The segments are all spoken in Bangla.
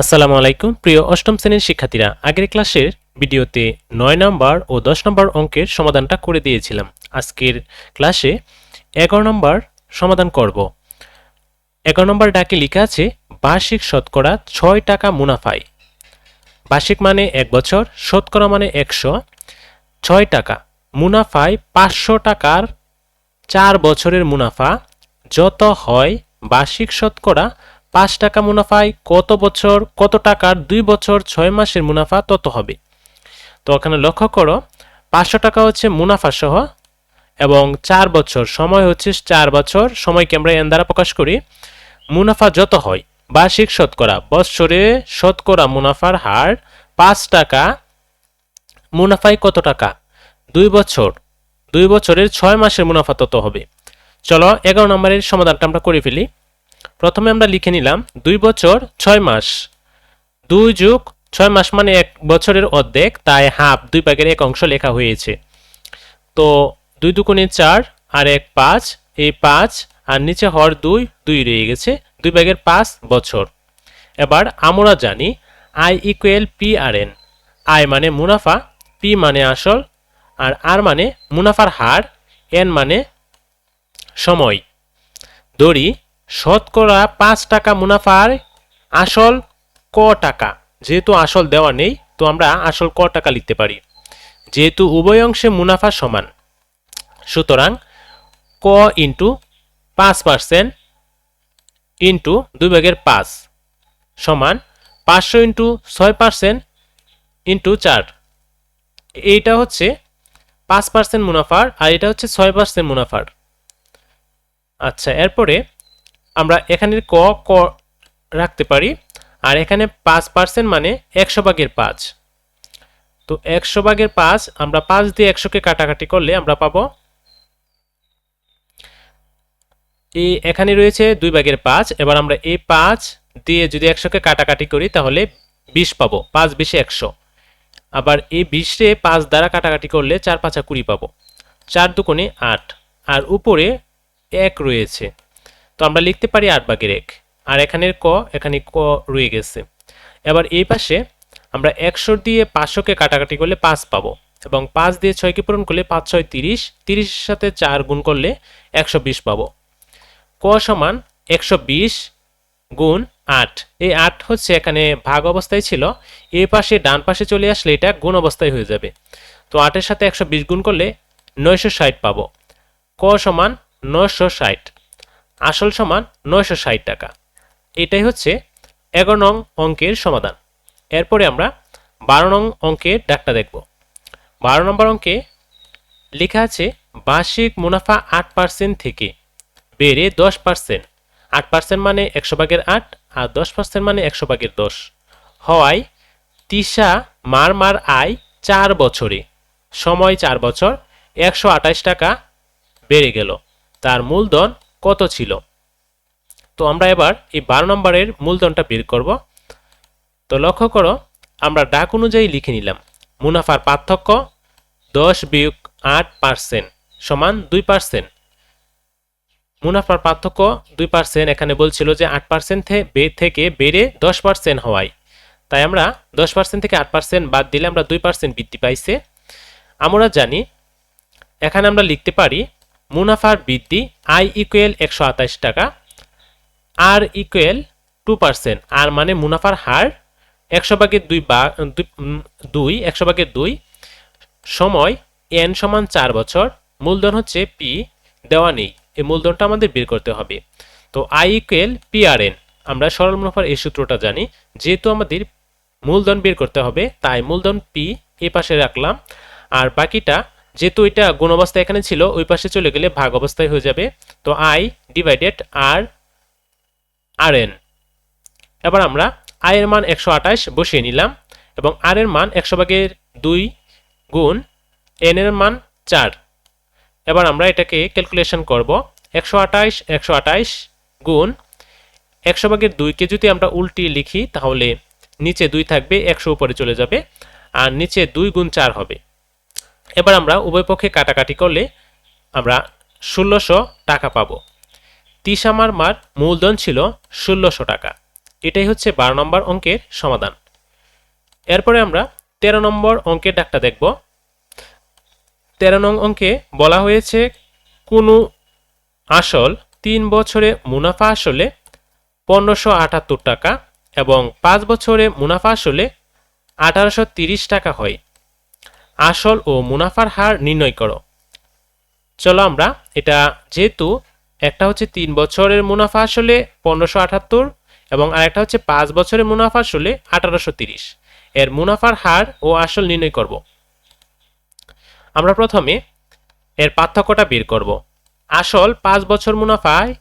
আসসালামু আলাইকুম, প্রিয় অষ্টম শ্রেণির শিক্ষার্থীরা। আগের ক্লাসের ভিডিওতে নয় নম্বর ও দশ নম্বর অঙ্কের সমাধানটা করে দিয়েছিলাম। আজকের ক্লাসে এগারো নম্বর সমাধান করব। এগারো নম্বর ডাকে লেখা আছে, বার্ষিক শতকরা ছয় টাকা মুনাফায়। বার্ষিক মানে এক বছর, শতকরা মানে একশো। ছয় টাকা, মুনাফায় পাঁচশো টাকার চার বছরের মুনাফা। যত হয় বার্ষিক শতকরা পাঁচ টাকা মুনাফায় কত বছর, কত টাকার, দুই বছর, ছয় মাসের মুনাফা, তত হবে। তো ওখানে লক্ষ্য করো, পাঁচশো টাকা হচ্ছে মুনাফা সহ, এবং চার বছর সময় হচ্ছে চার বছর, সময়কে আমরা এন দ্বারা প্রকাশ করি, মুনাফা যত হয়, বার্ষিক শতকরা, বৎসরে শতকরা মুনাফার হার পাঁচ টাকা, মুনাফায় কত টাকা? দুই বছর, দুই বছরের ছয় মাসের মুনাফা তত হবে। চলো এগারো নম্বরের সমাধানটা আমরা করে ফেলি। প্রথমে আমরা লিখে নিলাম দুই বছর ছয় মাস। দুই যুগ ছয় মাস মানে এক বছরের অর্ধেক, তাই হাফ দুই ভাগের এক অংশ লেখা হয়েছে। তো দুই দুগুণে চার আর এক পাঁচ, এই পাঁচ আর নিচে হর দুই দুই রয়ে গেছে, দুই ভাগের পাঁচ বছর। এবার আমরা জানি I equal P R N I মানে মুনাফা পি মানে আসল, আর আর মানে মুনাফার হার এন মানে সময়। দড়ি শতকরা পাঁচ টাকা মুনাফার আসল ক টাকা। যেহেতু আসল দেওয়া নেই, তো আমরা আসল ক টাকা লিখতে পারি। যেহেতু উভয় অংশে মুনাফা সমান, সুতরাং ক ইন্টু পাঁচ পার্সেন্ট ইন্টু দুই ভাগের পাঁচ সমান পাঁচশো ইন্টু ছয় পার্সেন্ট ইন্টু চার। এইটা হচ্ছে পাঁচ পার্সেন্ট মুনাফার আর এটা হচ্ছে ছয় পার্সেন্ট মুনাফার। আচ্ছা এরপরে আমরা এখানের ক ক রাখতে পারি, আর এখানে পাঁচ পার্সেন্ট মানে একশো ভাগের পাঁচ। তো একশো ভাগের পাঁচ, আমরা পাঁচ দিয়ে একশোকে কাটাকাটি করলে আমরা পাবো এই এখানে রয়েছে দুই ভাগের পাঁচ, এবার আমরা এই পাঁচ দিয়ে যদি একশোকে কাটাকাটি করি তাহলে বিশ পাবো, পাঁচ বিশে একশো। আবার এই বিশে পাঁচ দ্বারা কাটাকাটি করলে চার পাঁচা কুড়ি পাবো, চার দুকোণে আট। আর উপরে এক রয়েছে। তো আমরা লিখতে পারি আট ভাগের এক। আর এখানের ক, এখানে ক রয়ে গেছে। এবার এই পাশে আমরা একশো দিয়ে পাঁচশোকে কাটাকাটি করলে পাঁচ পাবো এবং পাঁচ দিয়ে ছয়কে পূরণ করলে পাঁচ, ছয়, তিরিশ। তিরিশের সাথে চার গুণ করলে একশো বিশ পাবো। ক সমান একশো বিশ গুণ আট। এই আট হচ্ছে এখানে ভাগ অবস্থায় ছিল। এই পাশে ডান পাশে চলে আসলে এটা গুণ অবস্থায় হয়ে যাবে। তো আটের সাথে একশো বিশ গুণ করলে নয়শো ষাট পাবো। ক সমান নয়শো ষাট। আসল সমান নয়শো ষাট টাকা। এটাই হচ্ছে এগারো নং অঙ্কের সমাধান। এরপরে আমরা বারো নং অঙ্কের ডাকটা দেখব। বারো নম্বর অঙ্কে লেখা আছে, বার্ষিক মুনাফা আট পার্সেন্ট থেকে বেড়ে দশ পার্সেন্ট। আট পার্সেন্ট মানে একশো ভাগের আট, আর দশ পার্সেন্ট মানে একশো ভাগের দশ। হওয়ায় তিসা মার মার আয় চার বছরে। সময় চার বছর, একশো আঠাশ টাকা বেড়ে গেল। তার মূলধন কত ছিল? তো আমরা এবার এই বারো নম্বরের মূলধনটা বের করব। তো লক্ষ্য করো, আমরা ডাক অনুযায়ী লিখে নিলাম। মুনাফার পার্থক্য দশ বিয়োগ আট পার্সেন্ট সমান দুই পার্সেন্ট। মুনাফার পার্থক্য দুই পার্সেন্ট এখানে বলছিল যে আট পার্সেন্ট থেকে বেড়ে দশ পার্সেন্ট হওয়ায়। তাই আমরা দশ পার্সেন্ট থেকে আট পার্সেন্ট বাদ দিলে আমরা দুই পার্সেন্ট বৃদ্ধি পাইছে। আমরা জানি, এখানে আমরা লিখতে পারি মুনাফার বৃদ্ধি আই ইকুয়েল একশো আঠাশ টাকা R equal two percent R মানে মুনাফার হার একশো ভাগের দুই বা, দুই একশো ভাগের দুই সময় এন সমান চার বছর, মূলধন হচ্ছে পি দেওয়া নেই, এই মূলধনটা আমাদের বের করতে হবে। তো I equal P R N আমরা সরল মুনাফার এই সূত্রটা জানি, যেহেতু আমাদের মূলধন বের করতে হবে, তাই মূলধন পি এ পাশে রাখলাম, আর বাকিটা যেহেতু এটা গুণ অবস্থা এখানে ছিল, ওই পাশে চলে গেলে ভাগ অবস্থায় হয়ে যাবে। তো I divided R R N এবার আমরা আই এর মান একশো আঠাশ বসিয়ে নিলাম এবং আর এর মান একশো ভাগের দুই গুণ এন এর মান চার। এবার আমরা এটাকে ক্যালকুলেশন করব। একশো আঠাশ একশো আঠাশ গুণ একশো ভাগের দুইকে যদি আমরা উল্টি লিখি, তাহলে নিচে দুই থাকবে, একশো উপরে চলে যাবে, আর নিচে দুই গুণ চার হবে। এবার আমরা উভয় পক্ষে কাটাকাটি করলে আমরা ষোলোশো টাকা পাবো। তিসামার মার মূলধন ছিল ষোলোশো টাকা। এটাই হচ্ছে বারো নম্বর অঙ্কের সমাধান। এরপরে আমরা তেরো নম্বর অঙ্কের ডাকটা দেখব। তেরো নং অঙ্কে বলা হয়েছে, কোনো আসল তিন বছরে মুনাফা আসলে পনেরোশো আটাত্তর টাকা এবং পাঁচ বছরে মুনাফা আসলে আঠারোশো তিরিশ টাকা হয়। আসল ও মুনাফার হার নির্ণয় করো। চলো আমরা এটা, যেহেতু একটা হচ্ছে তিন বছরের মুনাফা আসলে পনেরোশো আটাত্তর এবং আরেকটা হচ্ছে পাঁচ বছরের মুনাফা আসলে আঠারোশো তিরিশ। এর মুনাফার হার ও আসল নির্ণয় করব। আমরা প্রথমে এর পার্থক্যটা বের করব। আসল পাঁচ বছর মুনাফায়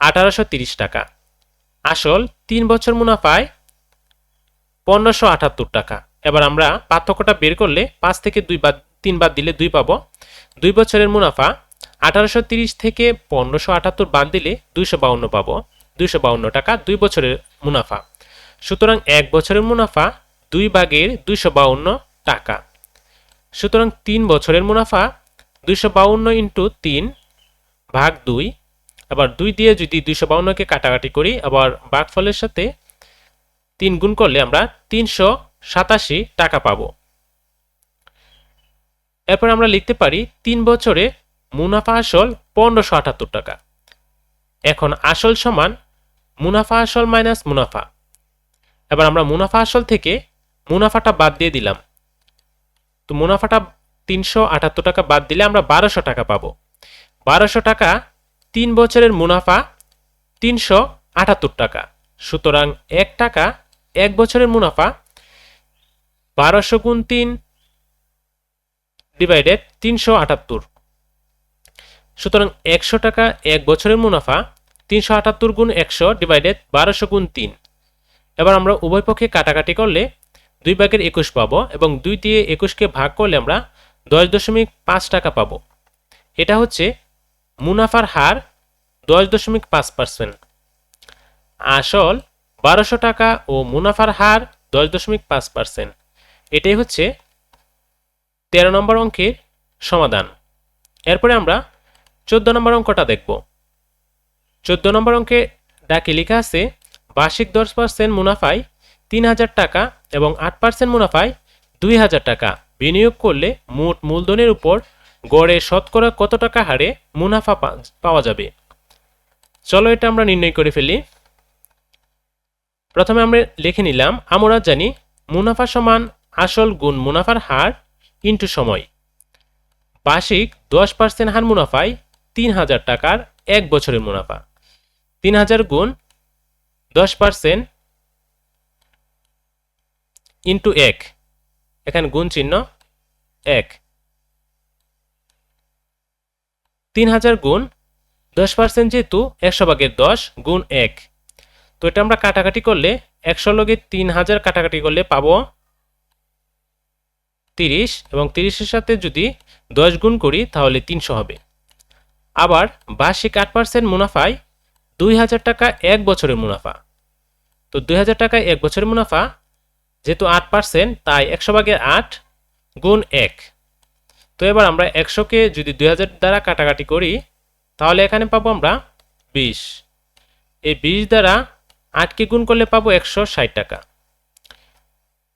আঠারোশো তিরিশ টাকা, আসল তিন বছর মুনাফায় পনেরোশো আটাত্তর টাকা। এবার আমরা পার্থক্যটা বের করলে পাঁচ থেকে দুই বাদ, তিন বাদ দিলে দুই পাবো। দুই বছরের মুনাফা আঠারোশো তিরিশ থেকে পনেরোশো আটাত্তর বাদ দিলে দুইশো বাউন্ন পাবো। দুইশো বাউন্ন টাকা দুই বছরের মুনাফা। সুতরাং এক বছরের মুনাফা দুই ভাগের দুইশো বাউন্ন টাকা। সুতরাং তিন বছরের মুনাফা দুইশো বাউন্ন ইন্টু তিন ভাগ দুই। আবার দুই দিয়ে যদি দুইশো বাউন্নকে কাটাকাটি করি, আবার ভাগফলের সাথে তিন গুণ করলে আমরা তিনশো সাতাশি টাকা পাবো। এরপর আমরা লিখতে পারি, তিন বছরে মুনাফা আসল পনেরোশো আটাত্তর টাকা। এখন আসল সমান মুনাফা আসল মাইনাস মুনাফা। এবার আমরা মুনাফা আসল থেকে মুনাফাটা বাদ দিয়ে দিলাম। তো মুনাফাটা তিনশো আটাত্তর টাকা বাদ দিলে আমরা বারোশো টাকা পাবো। বারোশো টাকা তিন বছরের মুনাফা তিনশো আটাত্তর টাকা। সুতরাং এক টাকা এক বছরের মুনাফা বারোশো গুণ তিন ডিভাইডেড তিনশো আটাত্তর। সুতরাং একশো টাকা এক বছরের মুনাফা, তিনশো আটাত্তর গুণ একশো ডিভাইডেড বারোশো গুণ তিন। এবার আমরা উভয় পক্ষে কাটাকাটি করলে দুই ভাগের একুশ পাবো এবং দুই দিয়ে একুশকে ভাগ করলে আমরা দশ দশমিক পাঁচ টাকা পাবো। এটা হচ্ছে মুনাফার হার দশ দশমিক পাঁচ পার্সেন্ট। আসল বারোশো টাকা ও মুনাফার হার দশ দশমিক পাঁচ পার্সেন্ট। এটাই হচ্ছে তেরো নম্বর অঙ্কের সমাধান। এরপরে আমরা চোদ্দ নম্বর অঙ্কটা দেখব। চোদ্দ নম্বর অঙ্কে ডাকে লেখা আছে, বার্ষিক দশ পার্সেন্ট মুনাফায় তিন হাজার টাকা এবং আট পার্সেন্ট মুনাফায় দুই হাজার টাকা। বিনিয়োগ করলে মোট মূলধনের উপর গড়ে শতকরা কত টাকা হারে মুনাফা পাওয়া যাবে? চলো এটা আমরা নির্ণয় করে ফেলি। প্রথমে আমরা লিখে নিলাম আমরা জানি মুনাফা সমান আসল গুণ মুনাফার হার ইন্টু সময়। বার্ষিক দশ পার্সেন্ট হার মুনাফায় তিন হাজার টাকার এক বছরের মুনাফা। তিন হাজার গুণ দশ পার্সেন্ট ইন্টু এক। এখানে গুণ চিহ্ন এক। তিন হাজার গুণ দশ পার্সেন্ট যেহেতু একশো ভাগের দশ গুণ এক। তো এটা আমরা কাটাকাটি করলে একশো লগে তিন হাজার কাটাকাটি করলে পাবো তিরিশ এবং তিরিশের সাথে যদি দশ গুণ করি, তাহলে তিনশো হবে। আবার বার্ষিক আট পার্সেন্ট মুনাফায় দুই হাজার টাকা এক বছরের মুনাফা। তো দুই হাজার টাকায় এক বছরের মুনাফা, যেহেতু আট পার্সেন্ট তাই একশো ভাগের আট গুণ এক। তো এবার আমরা একশোকে যদি দুই হাজার দ্বারা কাটাকাটি করি, তাহলে এখানে পাবো আমরা বিশ। এই বিশ দ্বারা আটকে গুণ করলে পাবো একশো ষাট টাকা।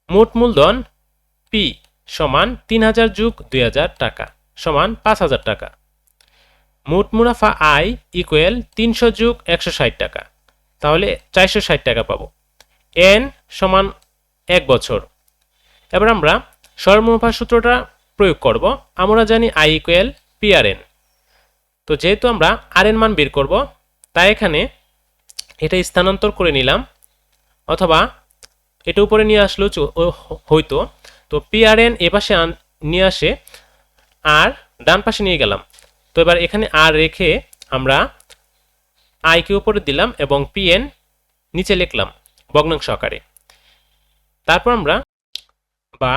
মোট মূলধন পি। সমান তিন হাজার যুগ দুই হাজার টাকা, সমান পাঁচ হাজার টাকা। মোট মুনাফা আই ইকুয়াল তিনশো যুগ একশো ষাট টাকা। তাহলে চারশো ষাট টাকা পাবো। এন সমান এক বছর। এবার আমরা সর্বমুনাফা সূত্রটা প্রয়োগ করব। আমরা জানি আই ইকুয়াল পিআরএন তো যেহেতু আমরা আর এন মান বের করব, তাই এখানে এটা স্থানান্তর করে নিলাম। অথবা এটা উপরে নিয়ে ও- হয়তো। তো পিআরএন এ পাশে নিয়ে আসে আর ডান পাশে নিয়ে গেলাম। তো এবার এখানে আর রেখে আমরা আইকে উপরে দিলাম এবং পিএন নিচে লিখলাম ভগ্নাংশ আকারে। তারপর আমরা বা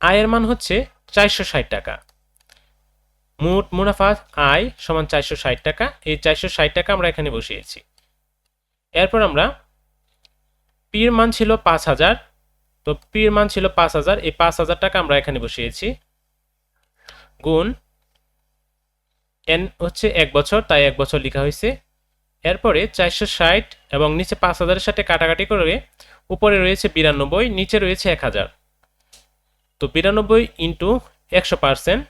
আয়ের মান হচ্ছে চারশো ষাট টাকা। মোট মুনাফা আয় সমান চারশো ষাট টাকা। এই চারশো ষাট টাকা আমরা এখানে বসিয়েছি। এরপর আমরা পির মান ছিল পাঁচ হাজার। তো পির মান ছিল পাঁচ হাজার। এই পাঁচ হাজার টাকা আমরা এখানে বসিয়েছি। গুণ এন হচ্ছে এক বছর, তাই এক বছর লেখা হয়েছে। এরপরে চারশো ষাট এবং নিচে পাঁচ হাজারের সাথে কাটাকাটি করে উপরে রয়েছে বিরানব্বই, নিচে রয়েছে এক হাজার। তো বিরানব্বই ইন্টু একশো পার্সেন্ট।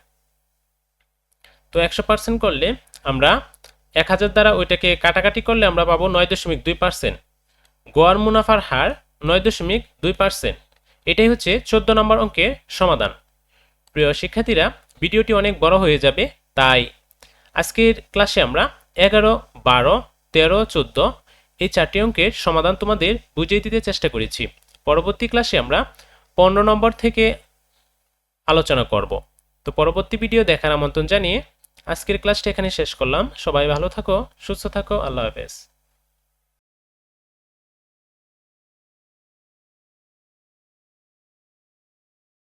তো একশো পার্সেন্ট করলে আমরা এক হাজার দ্বারা ওইটাকে কাটাকাটি করলে আমরা পাবো নয় দশমিক দুই পার্সেন্ট। গোয়ার মুনাফার হার নয় দশমিক দুই পার্সেন্ট। এটাই হচ্ছে চোদ্দ নম্বর অঙ্কের সমাধান। প্রিয় শিক্ষার্থীরা, ভিডিওটি অনেক বড় হয়ে যাবে, তাই আজকের ক্লাসে আমরা এগারো, বারো, তেরো, চোদ্দ এই চারটি অঙ্কের সমাধান তোমাদের বুঝিয়ে দিতে চেষ্টা করেছি। পরবর্তী ক্লাসে আমরা পনেরো নম্বর থেকে আলোচনা করব। তো পরবর্তী ভিডিও দেখার আমন্ত্রণ জানিয়ে আজকের ক্লাসটা এখানে শেষ করলাম। সবাই ভালো থাকো, সুস্থ থাকো, আল্লাহ হাফেজ।